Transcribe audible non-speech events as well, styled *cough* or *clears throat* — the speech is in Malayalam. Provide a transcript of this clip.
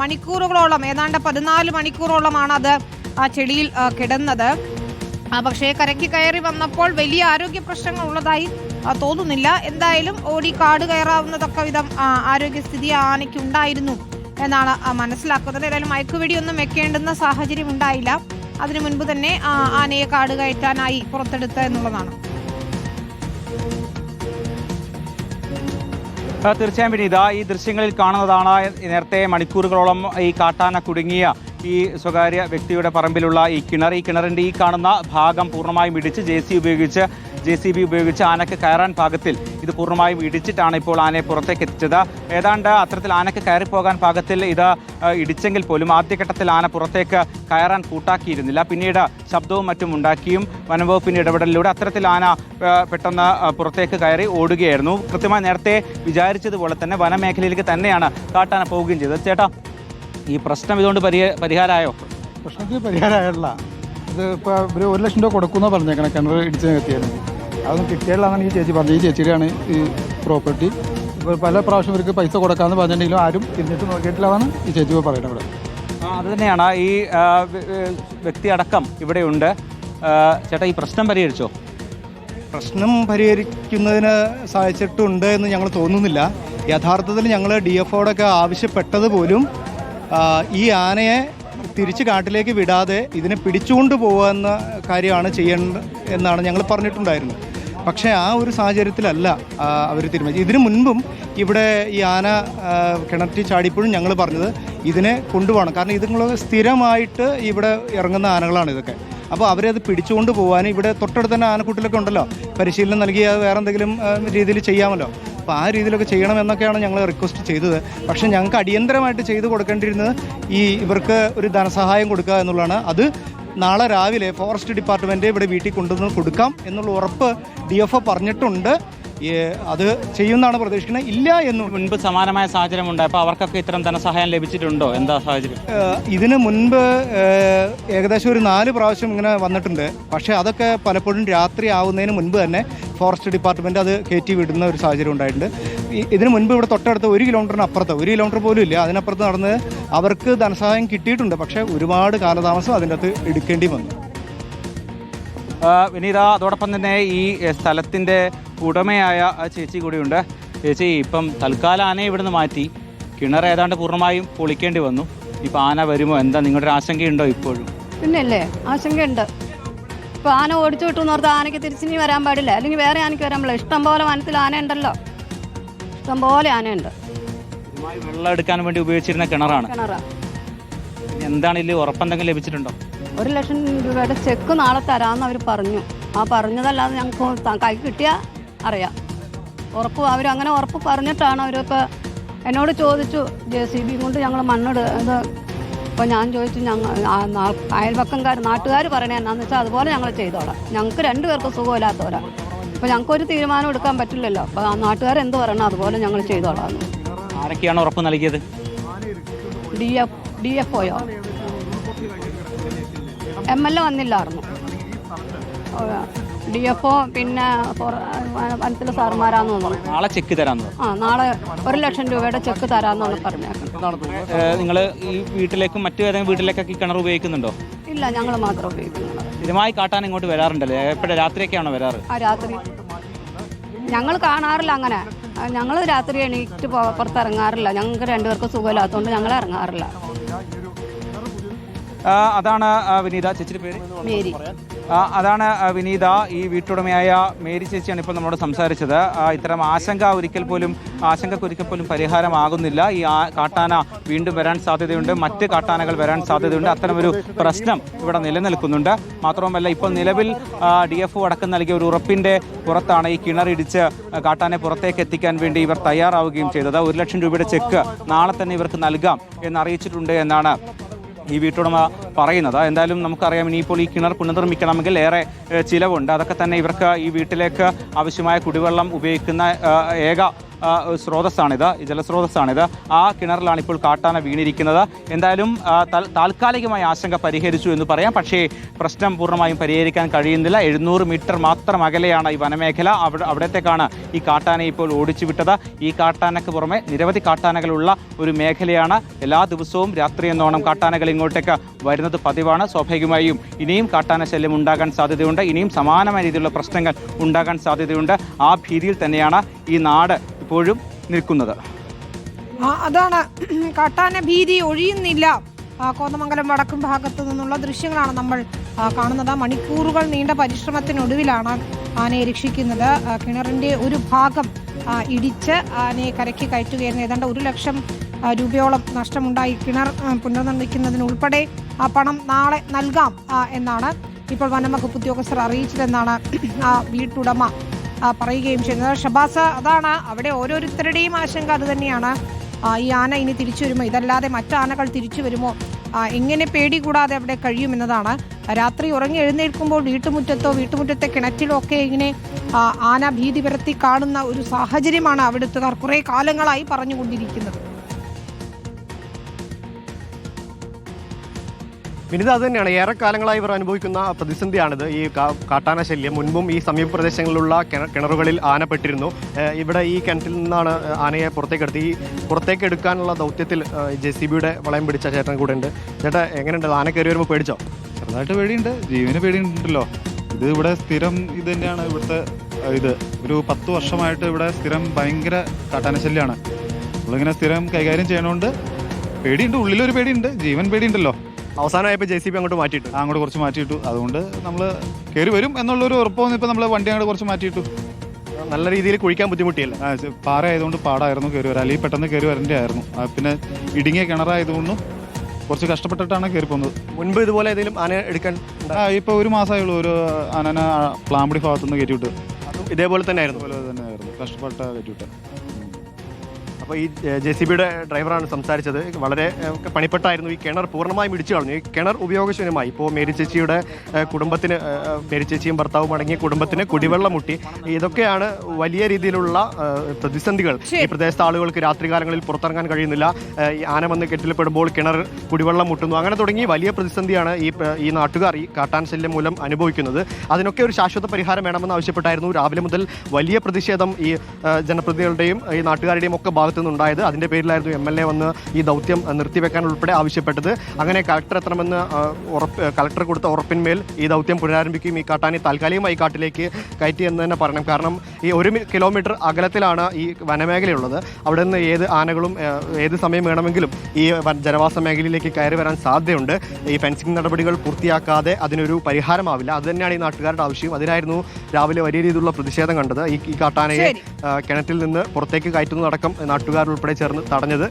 മണിക്കൂറുകളോളം ഏതാണ്ട് പതിനാല് മണിക്കൂറോളമാണ് അത് ആ ചെടിയിൽ കിടന്നത്. പക്ഷേ കരയ്ക്ക് കയറി വന്നപ്പോൾ വലിയ ആരോഗ്യ പ്രശ്നങ്ങൾ ഉള്ളതായി തോന്നുന്നില്ല. എന്തായാലും ഓടി കാട് കയറാവുന്നതൊക്കെ വിധം ആരോഗ്യസ്ഥിതി ആനയ്ക്ക് ഉണ്ടായിരുന്നു എന്നാണ് മനസ്സിലാക്കുന്നത്. ഏതായാലും മയക്കുവെടിയൊന്നും വെക്കേണ്ടുന്ന സാഹചര്യം ഉണ്ടായില്ല. അതിനു മുൻപ് തന്നെ ആനയെ കാട് കയറ്റാനായി പുറത്തെടുത്ത എന്നുള്ളതാണ്. ആ, പിന്നെ ഇതാ ഈ ദൃശ്യങ്ങളിൽ കാണുന്നതാണ് നേരത്തെ മണിക്കൂറുകളോളം ഈ കാട്ടാന കുടുങ്ങിയ ഈ സ്വകാര്യ വ്യക്തിയുടെ പറമ്പിലുള്ള ഈ കിണർ ഈ കിണറിന്റെ ഈ കാണുന്ന ഭാഗം പൂർണമായും ഇടിച്ച് ജെ സി ഉപയോഗിച്ച് ജെ സി ബി ഉപയോഗിച്ച് ആനക്ക് കയറാൻ പാകത്തിൽ ഇത് പൂർണമായും ഇടിച്ചിട്ടാണ് ഇപ്പോൾ ആനയെ പുറത്തേക്ക് എത്തിച്ചത്. ഏതാണ്ട് അത്തരത്തിൽ ആനക്ക് കയറിപ്പോകാൻ പാകത്തിൽ ഇത് ഇടിച്ചെങ്കിൽ പോലും ആദ്യഘട്ടത്തിൽ ആന പുറത്തേക്ക് കയറാൻ കൂട്ടാക്കിയിരുന്നില്ല. പിന്നീട് ശബ്ദവും മറ്റും ഉണ്ടാക്കിയും വനംവകുപ്പിന്റെ ഇടപെടലിലൂടെ അത്തരത്തിൽ ആന പെട്ടെന്ന് പുറത്തേക്ക് കയറി ഓടുകയായിരുന്നു. കൃത്യമായി നേരത്തെ വിചാരിച്ചതുപോലെ തന്നെ വനമേഖലയിലേക്ക് തന്നെയാണ് കാട്ടാന പോവുകയും ചെയ്തത്. ചേട്ടാ ഈ പ്രശ്നം ഇതുകൊണ്ട് പരിഹ പരിഹാരമായോ? പ്രശ്നത്തിന് പരിഹാരമായിട്ടില്ല. ഇത് ഇപ്പോൾ ഒരു ഒരു ലക്ഷം രൂപ കൊടുക്കുമെന്നാണ് പറഞ്ഞേക്കണം കിണർ ഇടിച്ച് നികത്തിയായിരുന്നു അതൊന്നും കിട്ടിയാലാണെന്നാണ് ഈ ചേച്ചി പറഞ്ഞത് ഈ ചേച്ചിയുടെയാണ് ഈ പ്രോപ്പർട്ടി. ഇപ്പോൾ പല പ്രാവശ്യം ഇവർക്ക് പൈസ കൊടുക്കാമെന്ന് പറഞ്ഞിട്ടുണ്ടെങ്കിലും ആരും തിരിഞ്ഞിട്ട് നോക്കിയിട്ടില്ലെന്നാണ് ഈ ചേച്ചി ഇപ്പോൾ പറയുന്നത് ഇവിടെ. ആ, അത് തന്നെയാണ്. ഈ വ്യക്തി അടക്കം ഇവിടെയുണ്ട്. ഉണ്ട് ചേട്ടാ ഈ പ്രശ്നം പരിഹരിച്ചോ? പ്രശ്നം പരിഹരിക്കുന്നതിന് സഹായിച്ചിട്ടുണ്ട് എന്ന് ഞങ്ങൾ തോന്നുന്നില്ല. യഥാർത്ഥത്തിൽ ഞങ്ങൾ ഡി എഫോടൊക്കെ ആവശ്യപ്പെട്ടത് പോലും ഈ ആനയെ തിരിച്ച് കാട്ടിലേക്ക് വിടാതെ ഇതിനെ പിടിച്ചുകൊണ്ട് പോകുന്ന കാര്യമാണ് ചെയ്യേണ്ടത് എന്നാണ് ഞങ്ങൾ പറഞ്ഞിട്ടുണ്ടായിരുന്നത്. പക്ഷേ ആ ഒരു സാഹചര്യത്തിലല്ല അവർ തീരുമാനിച്ചത്. ഇതിനു മുൻപും ഇവിടെ ഈ ആന കിണറ്റി ചാടിപ്പോഴും ഞങ്ങൾ പറഞ്ഞത് ഇതിനെ കൊണ്ടുപോകണം. കാരണം ഇതുങ്ങൾ സ്ഥിരമായിട്ട് ഇവിടെ ഇറങ്ങുന്ന ആനകളാണ് ഇതൊക്കെ. അപ്പോൾ അവരെ അത് പിടിച്ചുകൊണ്ട് പോകാൻ ഇവിടെ തൊട്ടടുത്ത് തന്നെ ആനക്കൂട്ടിലൊക്കെ ഉണ്ടല്ലോ. പരിശീലനം നൽകി അത് വേറെ എന്തെങ്കിലും രീതിയിൽ ചെയ്യാമല്ലോ. അപ്പോൾ ആ രീതിയിലൊക്കെ ചെയ്യണം എന്നൊക്കെയാണ് ഞങ്ങൾ റിക്വസ്റ്റ് ചെയ്തത്. പക്ഷേ ഞങ്ങൾക്ക് അടിയന്തരമായിട്ട് ചെയ്തു കൊടുക്കേണ്ടിയിരുന്നത് ഈ ഇവർക്ക് ഒരു ധനസഹായം കൊടുക്കുക എന്നുള്ളതാണ്. അത് നാളെ രാവിലെ ഫോറസ്റ്റ് ഡിപ്പാർട്ട്മെന്റ് ഇവിടെ വീട്ടിൽ കൊണ്ടുവന്ന് കൊടുക്കാം എന്നുള്ള ഉറപ്പ് ഡി എഫ് ഒ പറഞ്ഞിട്ടുണ്ട്. അത് ചെയ്യുമെന്നാണ് പ്രതീക്ഷിക്കുന്നത്. ഇല്ല എന്ന് മുൻപ് സമാനമായ സാഹചര്യം ഉണ്ടായപ്പോൾ അവർക്കൊക്കെ ഇത്തരം ധനസഹായം ലഭിച്ചിട്ടുണ്ടോ? എന്താ സാഹചര്യം? ഇതിന് മുൻപ് ഏകദേശം ഒരു നാല് പ്രാവശ്യം ഇങ്ങനെ വന്നിട്ടുണ്ട്. പക്ഷേ അതൊക്കെ പലപ്പോഴും രാത്രി ആവുന്നതിന് മുൻപ് തന്നെ ഫോറസ്റ്റ് ഡിപ്പാർട്ട്മെന്റ് അത് കയറ്റി വിടുന്ന ഒരു സാഹചര്യം ഉണ്ടായിട്ടുണ്ട്. ഇതിന് മുൻപ് ഇവിടെ തൊട്ടടുത്ത് ഒരു കിലോമീറ്ററിന് അപ്പുറത്ത് ഒരു കിലോമീറ്റർ പോലും ഇല്ല. അതിനപ്പുറത്ത് നടന്ന് അവർക്ക് ധനസഹായം കിട്ടിയിട്ടുണ്ട്. പക്ഷേ ഒരുപാട് കാലതാമസം അതിന്റെ അകത്ത് എടുക്കേണ്ടി വന്നു. വിനീത അതോടൊപ്പം തന്നെ ഈ സ്ഥലത്തിന്റെ സ്ഥലത്തിന്റെ ഉടമയായ ആ ചേച്ചി കൂടിയുണ്ട്. ചേച്ചി ഇപ്പം തൽക്കാലം ആനയെ ഇവിടുന്ന് മാറ്റി. കിണർ ഏതാണ്ട് പൂർണമായും പൊളിക്കേണ്ടി വന്നു. ഇപ്പം ആന വരുമോ? എന്താ നിങ്ങളുടെ ആശങ്കയുണ്ടോ ഇപ്പോഴും? പിന്നല്ലേ ആശങ്കയുണ്ട്. ഇപ്പം ആന ഓടിച്ചു വിട്ടു എന്നോർത്ത് ആനയ്ക്ക് തിരിച്ചിനി വരാൻ പാടില്ല. അല്ലെങ്കിൽ വേറെ ആനയ്ക്ക് വരാൻ പാടില്ല. ഇഷ്ടം പോലെ വനത്തിൽ ആന ഉണ്ടല്ലോ ഇഷ്ടം പോലെ ആനയുണ്ട്. വെള്ളം എടുക്കാൻ വേണ്ടി ഉപയോഗിച്ചിരുന്ന കിണറാണ്. എന്താണ് ഇതിൽ ഉറപ്പെന്തെങ്കിലും ലഭിച്ചിട്ടുണ്ടോ? ഒരു ലക്ഷം രൂപയുടെ ചെക്ക് നാളെ തരാമെന്ന് അവർ പറഞ്ഞു. ആ പറഞ്ഞതല്ലാതെ ഞങ്ങൾക്ക് കൈ കിട്ടിയാൽ അറിയാം. ഉറപ്പ് അവർ അങ്ങനെ ഉറപ്പ് പറഞ്ഞിട്ടാണ് അവരൊക്കെ എന്നോട് ചോദിച്ചു ജെ സി ബി കൊണ്ട് ഞങ്ങൾ മണ്ണിട് ഇത് അപ്പോൾ ഞാൻ ചോദിച്ചു ഞങ്ങൾ അയൽപക്കംകാർ നാട്ടുകാർ പറയണേ എന്നാന്ന് വെച്ചാൽ അതുപോലെ ഞങ്ങൾ ചെയ്തോളാം. ഞങ്ങൾക്ക് രണ്ടുപേർക്കും സുഖമില്ലാത്തവരാ. അപ്പോൾ ഞങ്ങൾക്കൊരു തീരുമാനം എടുക്കാൻ പറ്റില്ലല്ലോ. അപ്പോൾ ആ നാട്ടുകാർ എന്ത് പറയണം അതുപോലെ ഞങ്ങൾ ചെയ്തോളാം. ആരൊക്കെയാണ് ഉറപ്പ് നൽകിയത്? ഡി എഫ് ഡി എഫ് ഒയോ? എം എൽ എ വന്നില്ലായിരുന്നു. ഡി എഫ് ഒ പിന്നെ വനത്തിലെ സാറുമാരാന്ന് തോന്നുന്നു. നാളെ ചെക്ക് തരാന്ന് ആ നാളെ ഒരു ലക്ഷം രൂപയുടെ ചെക്ക് തരാന്നുള്ള പറഞ്ഞേക്കുന്നത് നിങ്ങൾ ഈ വീട്ടിലേക്കും മറ്റു ഏതെങ്കിലും വീട്ടിലേക്കൊക്കെ ഈ കിണർ ഉപയോഗിക്കുന്നുണ്ടോ? ഇല്ല ഞങ്ങൾ മാത്രം ഉപയോഗിക്കുന്നു സ്ഥിരമായി കാട്ടാൻ ഇങ്ങോട്ട് വരാറുണ്ടല്ലേ? എപ്പോഴും? രാത്രിയൊക്കെയാണോ വരാറ്? ആ രാത്രി. ഞങ്ങൾ കാണാറില്ല അങ്ങനെ. ഞങ്ങൾ രാത്രി എണീറ്റ് പുറത്തിറങ്ങാറില്ല. ഞങ്ങൾക്ക് രണ്ടുപേർക്കും സുഖമില്ലാത്തതുകൊണ്ട് ഞങ്ങൾ ഇറങ്ങാറില്ല. അതാണ് വിനീത. ചേച്ചിയുടെ പേര്? മേരി. അതാണ് വിനീത ഈ വീട്ടുടമയായ മേരി ചേച്ചിയാണ് ഇപ്പോൾ നമ്മളോട് സംസാരിച്ചത്. ഇത്തരം ആശങ്ക ഒരിക്കൽ പോലും ആശങ്കക്ക് ഒരിക്കൽ പോലും പരിഹാരമാകുന്നില്ല. ഈ കാട്ടാന വീണ്ടും വരാൻ സാധ്യതയുണ്ട്. മറ്റ് കാട്ടാനകൾ വരാൻ സാധ്യതയുണ്ട്. അത്തരമൊരു പ്രശ്നം ഇവിടെ നിലനിൽക്കുന്നുണ്ട്. മാത്രവുമല്ല ഇപ്പോൾ നിലവിൽ ഡി എഫ് അടക്കം നൽകിയ ഒരു ഉറപ്പിന്റെ പുറത്താണ് ഈ കിണറിടിച്ച് കാട്ടാനെ പുറത്തേക്ക് എത്തിക്കാൻ വേണ്ടി ഇവർ തയ്യാറാവുകയും ചെയ്തത്. ഒരു ലക്ഷം രൂപയുടെ ചെക്ക് നാളെ തന്നെ ഇവർക്ക് നൽകാം എന്നറിയിച്ചിട്ടുണ്ട് എന്നാണ് ഈ വീട്ടുടമ പറയുന്നത്. എന്തായാലും നമുക്കറിയാം ഇനിയിപ്പോൾ ഈ കിണർ പുനർനിർമ്മിക്കണമെങ്കിൽ ഏറെ ചിലവുണ്ട്. അതൊക്കെ തന്നെ ഇവർക്ക് ഈ വീട്ടിലേക്ക് ആവശ്യമായ കുടിവെള്ളം ഉപയോഗിക്കുന്ന ഏക സ്രോതസ്സാണിത്. ജലസ്രോതസ്സാണിത്. ആ കിണറിലാണ് ഇപ്പോൾ കാട്ടാന വീണിരിക്കുന്നത്. എന്തായാലും താൽക്കാലികമായ ആശങ്ക പരിഹരിച്ചു എന്ന് പറയാം. പക്ഷേ പ്രശ്നം പൂർണമായും പരിഹരിക്കാൻ കഴിയുന്നില്ല. എഴുന്നൂറ് മീറ്റർ മാത്രം അകലെയാണ് ഈ വനമേഖല. അവിടെ അവിടത്തേക്കാണ് ഈ കാട്ടാനെ ഇപ്പോൾ ഓടിച്ചു വിട്ടത് ഈ കാട്ടാനക്ക് പുറമെ നിരവധി കാട്ടാനകളുള്ള ഒരു മേഖലയാണ്. എല്ലാ ദിവസവും രാത്രി എന്നോണം കാട്ടാനകൾ ഇങ്ങോട്ടേക്ക് വരുന്നത് പതിവാണ്. സ്വാഭാവികമായും ഇനിയും കാട്ടാന ശല്യം ഉണ്ടാകാൻ സാധ്യതയുണ്ട്. ഇനിയും സമാനമായ രീതിയിലുള്ള പ്രശ്നങ്ങൾ ഉണ്ടാകാൻ സാധ്യതയുണ്ട്. ആ ഭീതിയിൽ തന്നെയാണ് ഈ നാട് ഇപ്പോഴും നിൽക്കുന്നത്. അതാണ്. *clears throat* കാട്ടാന ഭീതി ഒഴിയുന്നില്ല. ആ, കോതമംഗലം വടക്കും ഭാഗത്തു നിന്നുള്ള ദൃശ്യങ്ങളാണ് നമ്മൾ കാണുന്നത്. മണിക്കൂറുകൾ നീണ്ട പരിശ്രമത്തിനൊടുവിലാണ് ആനയെ രക്ഷിക്കുന്നത്. കിണറിന്റെ ഒരു ഭാഗം ഇടിച്ച് ആനയെ കരയ്ക്ക് കയറ്റുകയായിരുന്നു. ഏതാണ്ട് ഒരു ലക്ഷം രൂപയോളം നഷ്ടമുണ്ടായി. കിണർ പുനർനിർമ്മിക്കുന്നതിനുൾപ്പെടെ ആ പണം നാളെ നൽകാം എന്നാണ് ഇപ്പോൾ വനം വകുപ്പ് ഉദ്യോഗസ്ഥർ അറിയിച്ചതെന്നാണ് ആ വീട്ടുടമ പറയുകയും ചെയ്യുന്നത് ഷബാസ് അതാണ് അവിടെ ഓരോരുത്തരുടെയും ആശങ്ക അത് തന്നെയാണ്. ഈ ആന ഇനി തിരിച്ചു വരുമോ? ഇതല്ലാതെ മറ്റു ആനകൾ തിരിച്ചു വരുമോ? എങ്ങനെ പേടി കൂടാതെ അവിടെ കഴിയുമെന്നതാണ് രാത്രി ഉറങ്ങി എഴുന്നേൽക്കുമ്പോൾ വീട്ടുമുറ്റത്തോ വീട്ടുമുറ്റത്തെ കിണറ്റിലോ ഒക്കെ ഇങ്ങനെ ആന ഭീതി പരത്തി കാണുന്ന ഒരു സാഹചര്യമാണ് അവിടുത്തുകാർ കുറേ കാലങ്ങളായി പറഞ്ഞുകൊണ്ടിരിക്കുന്നത്. വിനിത അത് തന്നെയാണ്. ഏറെക്കാലങ്ങളായി ഇവർ അനുഭവിക്കുന്ന പ്രതിസന്ധിയാണിത്. ഈ കാട്ടാന ശല്യം മുൻപും ഈ സമീപ പ്രദേശങ്ങളിലുള്ള കിണ- കിണറുകളിൽ ആനപ്പെട്ടിരുന്നു. ഇവിടെ ഈ കിണറ്റിൽ നിന്നാണ് ആനയെ പുറത്തേക്ക് ഈ പുറത്തേക്ക് എടുക്കാനുള്ള ദൗത്യത്തിൽ ജെ സി ബിയുടെ വളയം പിടിച്ച ചേട്ടൻ കൂടെ ഉണ്ട്. ചേട്ടാ എങ്ങനെയുണ്ട്? ആന കയറി വരുമ്പോൾ പേടിച്ചോ? ചെറുതായിട്ട് പേടിയുണ്ട്. ജീവന് പേടിയുണ്ടല്ലോ. ഇത് ഇവിടെ സ്ഥിരം ഇത് തന്നെയാണ് ഇവിടുത്തെ ഇത്. ഒരു പത്ത് വർഷമായിട്ട് ഇവിടെ സ്ഥിരം ഭയങ്കര കാട്ടാന ശല്യമാണ് നമ്മളിങ്ങനെ സ്ഥിരം കൈകാര്യം ചെയ്യണോണ്ട് പേടിയുണ്ട്. ഉള്ളിലൊരു പേടിയുണ്ട്. ജീവൻ പേടിയുണ്ടല്ലോ. അവസാനമായപ്പോൾ ജെ സി ബി അങ്ങോട്ട് മാറ്റിയിട്ടു. അങ്ങോട്ട് കുറച്ച് മാറ്റിയിട്ടു. അതുകൊണ്ട് നമ്മൾ കയറി വരും എന്നുള്ളൊരു ഉറപ്പൊന്നും ഇപ്പം നമ്മൾ വണ്ടി അങ്ങോട്ട് കുറച്ച് മാറ്റിയിട്ടു. നല്ല രീതിയിൽ കുഴിക്കാൻ ബുദ്ധിമുട്ടിയല്ലേ? ആ, ചെ- പാറ ആയതുകൊണ്ട് പാടായിരുന്നു കയറി വരാൻ. അല്ലെങ്കിൽ പെട്ടെന്ന് കയറി വരേണ്ടി ആയിരുന്നു ആ, പിന്നെ ഇടുങ്ങിയ കിണറായതുകൊണ്ടും കുറച്ച് കഷ്ടപ്പെട്ടിട്ടാണ് കയറി പോകുന്നത് മുൻപ് ഇതുപോലെ ഏതെങ്കിലും ആന എടുക്കാൻ ആ ഇപ്പോൾ ഒരു മാസമേ ഉള്ളൂ. ഒരു ആനന പ്ലാമ്പടി ഭാഗത്തുനിന്ന് കയറ്റി വിട്ട് അതും ഇതേപോലെ തന്നെ ആയിരുന്നു ഇതുപോലെ തന്നെ ആയിരുന്നു കഷ്ടപ്പെട്ട കയറ്റി വിട്ട് അപ്പോൾ ഈ ജെ സി ബിയുടെ ഡ്രൈവറാണ് സംസാരിച്ചത്. വളരെ പണിപ്പെട്ടായിരുന്നു. ഈ കിണർ പൂർണമായും ഇടിച്ചു കളഞ്ഞു. ഈ കിണർ ഉപയോഗശൂന്യമായി. ഇപ്പോൾ മേരി ചേച്ചിയുടെ കുടുംബത്തിന് മേരി ചേച്ചിയും ഭർത്താവും അടങ്ങിയ കുടുംബത്തിന് കുടിവെള്ളം മുട്ടി. ഇതൊക്കെയാണ് വലിയ രീതിയിലുള്ള പ്രതിസന്ധികൾ. ഈ പ്രദേശത്തെ ആളുകൾക്ക് രാത്രികാലങ്ങളിൽ പുറത്തിറങ്ങാൻ കഴിയുന്നില്ല. ഏഹ്, ഈ ആന വന്ന് കെട്ടിൽപ്പെടുമ്പോൾ കിണർ കുടിവെള്ളം മുട്ടുന്നു. അങ്ങനെ തുടങ്ങി വലിയ പ്രതിസന്ധിയാണ് ഈ ഈ നാട്ടുകാർ ഈ കാട്ടാൻ ശല്യം മൂലം അനുഭവിക്കുന്നത്. അതിനൊക്കെ ഒരു ശാശ്വത പരിഹാരം വേണമെന്ന് ആവശ്യപ്പെട്ടായിരുന്നു. രാവിലെ മുതൽ വലിയ പ്രതിഷേധം ഈ ജനപ്രതിനിധികളുടെയും ഈ നാട്ടുകാരുടെയും ഒക്കെ ഭാഗത്തു നിന്നുണ്ടായത്. അതിന്റെ പേരിലായിരുന്നു എം എൽ എ വന്ന് ഈ ദൗത്യം നിർത്തിവെക്കാൻ ഉൾപ്പെടെ ആവശ്യപ്പെട്ടത്. അങ്ങനെ കളക്ടർ എത്തണമെന്ന് ഉറപ്പ് കളക്ടർ കൊടുത്ത ഉറപ്പിന്മേൽ ഈ ദൗത്യം പുനരാരംഭിക്കുകയും ഈ കാട്ടാനെ താൽക്കാലികമായി കാട്ടിലേക്ക് കയറ്റി എന്ന് തന്നെ പറയണം. കാരണം ഈ ഒരു കിലോമീറ്റർ അകലത്തിലാണ് ഈ വനമേഖലയുള്ളത്. അവിടെ നിന്ന് ഏത് ആനകളും ഏത് സമയം വേണമെങ്കിലും ഈ ജനവാസ മേഖലയിലേക്ക് കയറി വരാൻ സാധ്യതയുണ്ട്. ഈ ഫെൻസിംഗ് നടപടികൾ പൂർത്തിയാക്കാതെ അതിനൊരു പരിഹാരമാവില്ല. അത് തന്നെയാണ് ഈ നാട്ടുകാരുടെ ആവശ്യം. അതിനായിരുന്നു രാവിലെ വലിയ രീതിയിലുള്ള പ്രതിഷേധം കണ്ടത്. ഈ ഈ കാട്ടാനയെ കിണറ്റിൽ നിന്ന് പുറത്തേക്ക് കയറ്റുന്നതടക്കം നാട്ടുകാർ ഉൾപ്പെടെ ചേർന്ന് തടഞ്ഞത്.